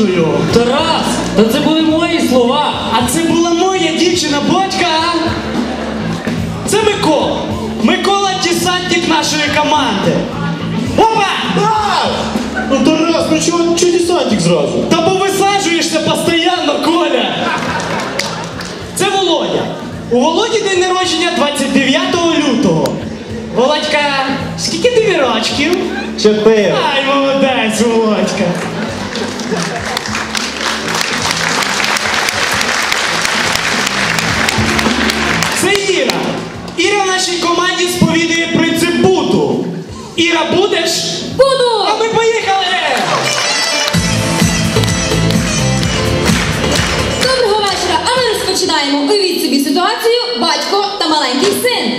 дівчиною. Тарас, та це були мої слова. А це була моя дівчина, батька. Це Микола. Микола десантник нашої команди. Опа! Ну Тарас, ну чого чого десантик зразу? Та бо висаджуєшся постійно, Коля. Це Володя. У Володі день народження 29 лютого. Володька, скільки тобі рочків? Чотири. Ай, молодець, Володька. Ми. Уявіть собі ситуацію батько та маленький син.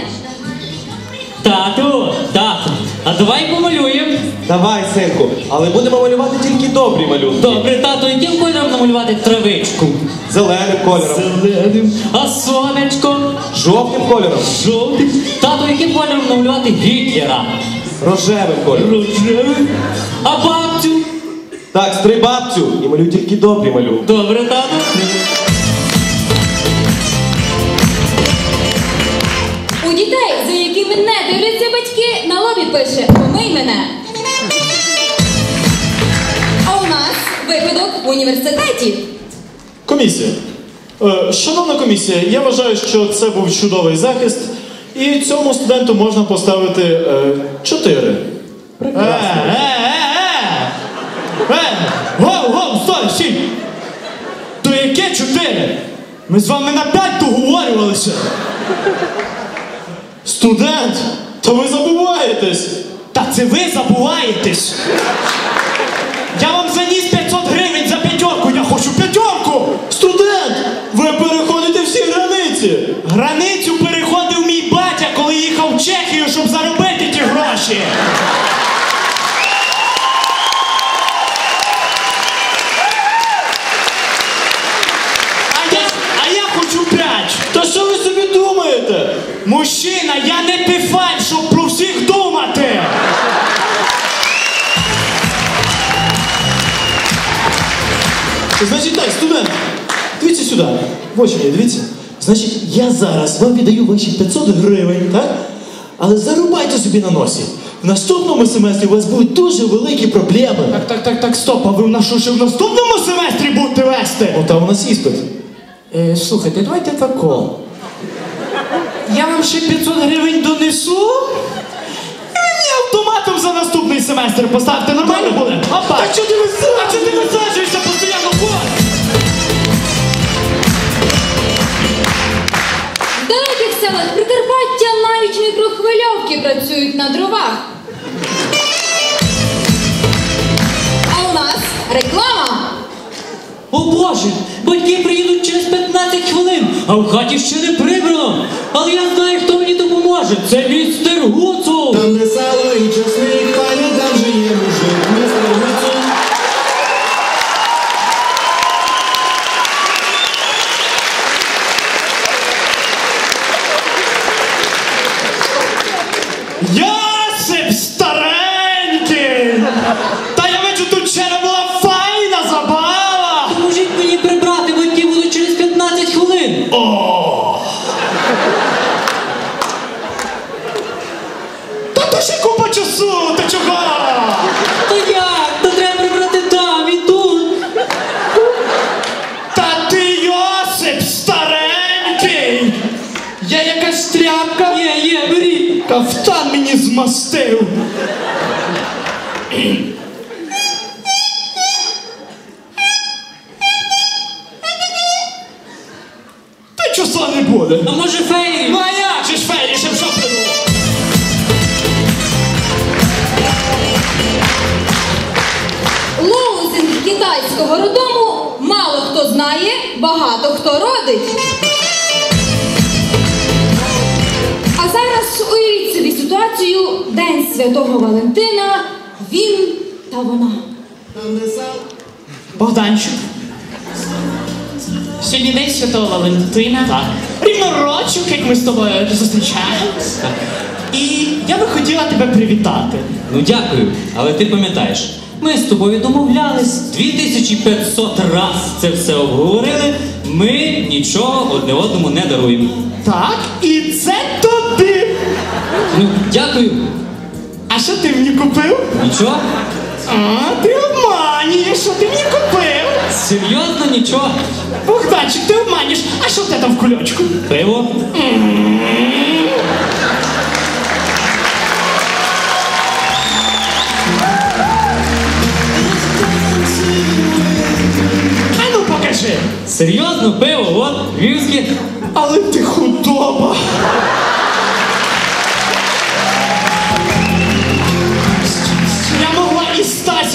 Тату, тату, а давай помалюємо. Давай, синку, але будемо малювати тільки добрі малюнки. Добре, тату, яким кольором намалювати травичку? Зеленим кольором, Зеленим. А сонечко? жовтим кольором, Жовтим. Тату, яким кольором намалювати Гітлера? рожевим кольором. Рожевим. А бабцю? Так, стри бабцю і малюй тільки добрі малюнки. Добре, тату. Пише Помий мене. А у нас випадок в університеті. Комісія. Е, Шановна комісія, я вважаю, що це був чудовий захист, і цьому студенту можна поставити е, 4. Е, е, е, е! Е! Гоу, гоу, стой, стій! То яке чотири? Ми з вами на п'ять договорювалися. Студент! Та ви забуваєтесь! Та це ви забуваєтесь. Я вам заніс 500 гривень за п'ятерку, я хочу п'ятерку! Студент! Ви переходите всі границі! Границю Мужчина, я не пифаль, щоб про всіх думати. Значить так, студент, дивіться сюди. В очі мені, дивіться. Значить, я зараз вам віддаю ваші 500 гривень, так? Але зарубайте собі на носі. В наступному семестрі у вас будуть дуже великі проблеми. Так, так, так, так, стоп, а ви в нас що ще в наступному семестрі будете вести? Там у нас іспит. Е, слухайте, давайте тако. Я вам ще 500 гривень донесу. І мені автоматом за наступний семестр поставте. Нормально буде? Опа. Так що ти висаджуєш? А чого ти висаджуєшся постійно? В деяких селах Прикарпаття навіть мікрохвильовки працюють на дровах. А у нас реклама. О Боже, батьки приїдуть через 15 хвилин, а в хаті ще не прибрано. Але я допоможе. Це містер Гуцул. Там де сало і часник, пані, там же є мужик, містер Гуцул. Йосип Мені змастив. Та часа не буде. А може фейрі? Ну а як же ж фері, щоб що придумав? Лоузинг китайського родому мало хто знає, багато хто родить. Собі День Святого Валентина, він та вона. Богданчик. Сьогодні день Святого Валентина. Так. Рівно рочок, як ми з тобою зустрічаємось. І я би хотіла тебе привітати. Ну дякую, але ти пам'ятаєш, Ми з тобою домовлялись 2500 раз це все обговорили. Ми нічого одне одному не даруємо. Так, і дякую. А що ти мені купив? Нічого? А, ти обманюєш, що ти мені купив? Серйозно нічого? Богданчик, ти обманюєш. А що в тебе там в кульочку? Пиво? А ну покажи. Серйозно, пиво, от, львівське. Але ти худоба.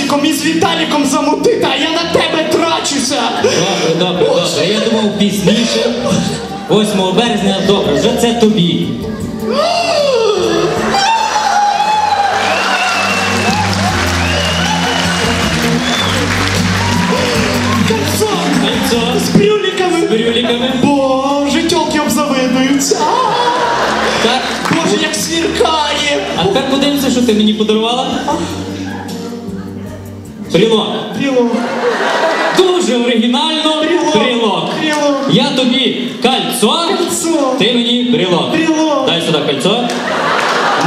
З і з Віталіком замутити, а я на тебе трачуся. Добре, добре, добре. Я думав пізніше. 8 березня, добре, вже це тобі. Кольцо з брюліками. з брюліками. Боже, тьолки обзавидуються. Так, Боже, як сверкає. а тепер подивимося, що ти мені подарувала. Брілок. Бріло, Дуже оригінально. Брілок. Брілок. бріло, Я тобі кольцо, кольцо. ти мені брілок. Брілок. Дай сюди кольцо.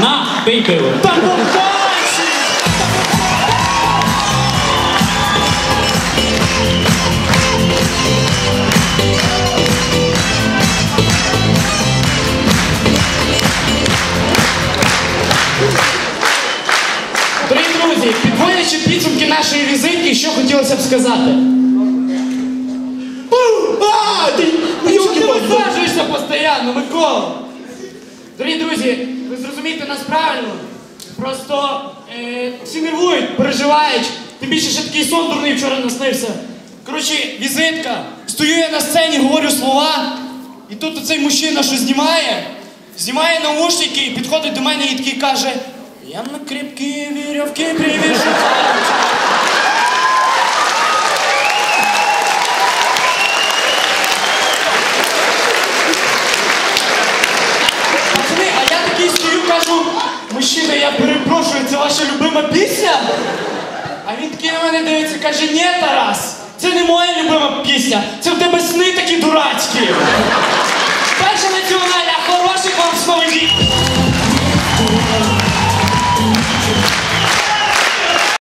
На, пий пиво. Та Богданчик! Дорогі друзі, підводячи підсумки нашої візитки, що хотілося б сказати. А, ти, ти висаджуєшся постійно, Микола? Дорогі друзі, ви зрозумієте нас правильно. Просто е, всі нервують, переживають. Тим більше ще такий сон дурний вчора наснився. Коротше, візитка. Стою я на сцені, говорю слова, і тут оцей мужчина, що знімає, знімає наушники і підходить до мене і такий каже: я на крепкие веревки привяжу. Пацани, а я такий стою, кажу, мужчина, я перепрошую, це ваша любима пісня? А він такий на мене дивиться, каже, ні, Тарас, це не моя любима пісня, це в тебе сни такі дурацькі. Перша національна, хороших вам словів!